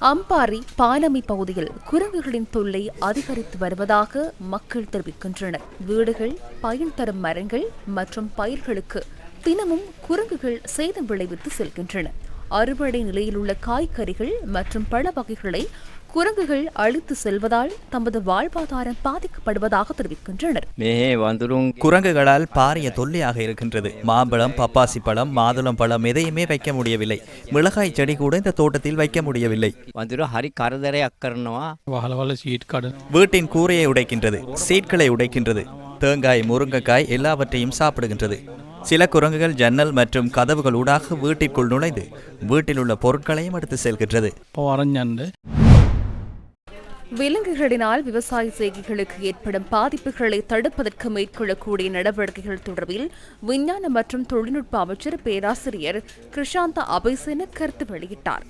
அம்பாரி பாலமி பகுதியில் குரங்குகளின் தொல்லை அதிகரித்து வருவதாக மக்கள் தெரிவிக்கின்றனர். வீடுகள் பயன் தரும் மரங்கள் மற்றும் பயிர்களுக்கு தினமும் குரங்குகள் சேதம் விளைவித்து செல்கின்றன. அறுவடை நிலையில் உள்ள காய்கறிகள் மற்றும் பழ வகைகளை குரங்குகள் அழித்து செல்வதால் தமது வாழ்வாதாரம் பாதிக்கப்படுவதாக தெரிவிக்கின்றனர். குரங்குகளால் பாரிய தொல்லையாக இருக்கின்றது. மாம்பழம் பப்பாசி பழம் மாதுளம் பழம் எதையுமே வைக்க முடியவில்லை. மிளகாய் செடி கூட இந்த தோட்டத்தில் வைக்க முடியவில்லை. வீட்டின் கூரையை உடைக்கின்றது சீட்களை உடைக்கின்றது தேங்காய் முருங்கைக்காய் எல்லாவற்றையும் சாப்பிடுகின்றது. சில குரங்குகள் ஜன்னல் மற்றும் கதவுகள் ஊடாக வீட்டிற்குள் நுழைந்து வீட்டில் உள்ள பொருட்களையும் எடுத்து செல்கின்றது. விலங்குகளினால் விவசாய செய்கைகளுக்கு ஏற்படும் பாதிப்புகளை தடுப்பதற்கு மேற்கொள்ளக்கூடிய நடவடிக்கைகள் தொடர்பில் விஞ்ஞான மற்றும் தொழில்நுட்ப அமைச்சர் பேராசிரியர் கிருஷாந்த அபைசேன கருத்து வெளியிட்டார்.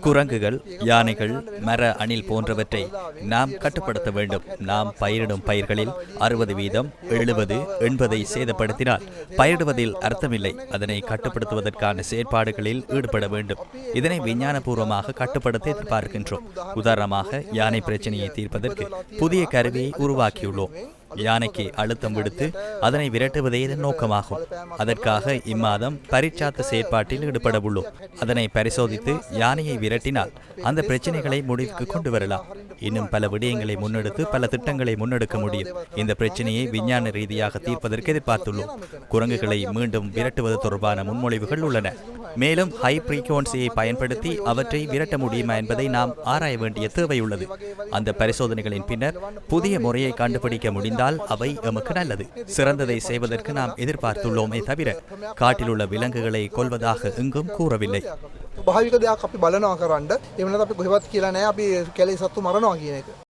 குரங்குகள் யானைகள் மர அணில் போன்றவற்றை நாம் கட்டுப்படுத்த வேண்டும். நாம் பயிரிடும் பயிர்களில் அறுபது வீதம் எழுபது எண்பதை சேதப்படுத்தினால் பயிரிடுவதில் அர்த்தமில்லை. அதனை கட்டுப்படுத்துவதற்கான செயற்பாடுகளில் ஈடுபட வேண்டும். இதனை விஞ்ஞானபூர்வமாக கட்டுப்படுத்த எதிர்பார்க்கின்றோம். உதாரணமாக யானை பிரச்சனையை தீர்ப்பதற்கு புதிய கருவியை உருவாக்கியுள்ளோம். யானைக்கு அழுத்தம் விடுத்து அதனை விரட்டுவதே இதன் நோக்கமாகும். அதற்காக இம்மாதம் பரிச்சாத்த செயற்பாட்டில் ஈடுபட உள்ளோம் அதனை பரிசோதித்து யானையை விரட்டினால் அந்த பிரச்சனைகளை முடிவுக்கு கொண்டு வரலாம். இன்னும் பல விடயங்களை முன்னெடுத்து பல திட்டங்களை முன்னெடுக்க முடியும். இந்த பிரச்சனையை விஞ்ஞான ரீதியாக தீர்ப்பதற்கு எதிர்பார்த்துள்ளோம். குரங்குகளை மீண்டும் விரட்டுவது தொடர்பான முன்மொழிவுகள் உள்ளன. மேலும் ஹை ஃப்ரீக்வன்சியை பயன்படுத்தி அவற்றை விரட்ட முடியுமா என்பதை நாம் ஆராய வேண்டிய தேவை உள்ளது அந்த பரிசோதனைகளின் பின்னர் புதிய முறையை கண்டுபிடிக்க முடிந்தால் அவை எமக்கு நல்லது. சிறந்ததை செய்வதற்கு நாம் எதிர்பார்த்துள்ளோமே தவிர காட்டில் உள்ள விலங்குகளை கொல்வதாக எங்கும் கூறவில்லை. භාවික දෙයක් අපි බලනවා කරන්න. එමනත් අපි කොහෙවත් කියලා නෑ අපි කැලේ සත්තු මරනවා කියන එක.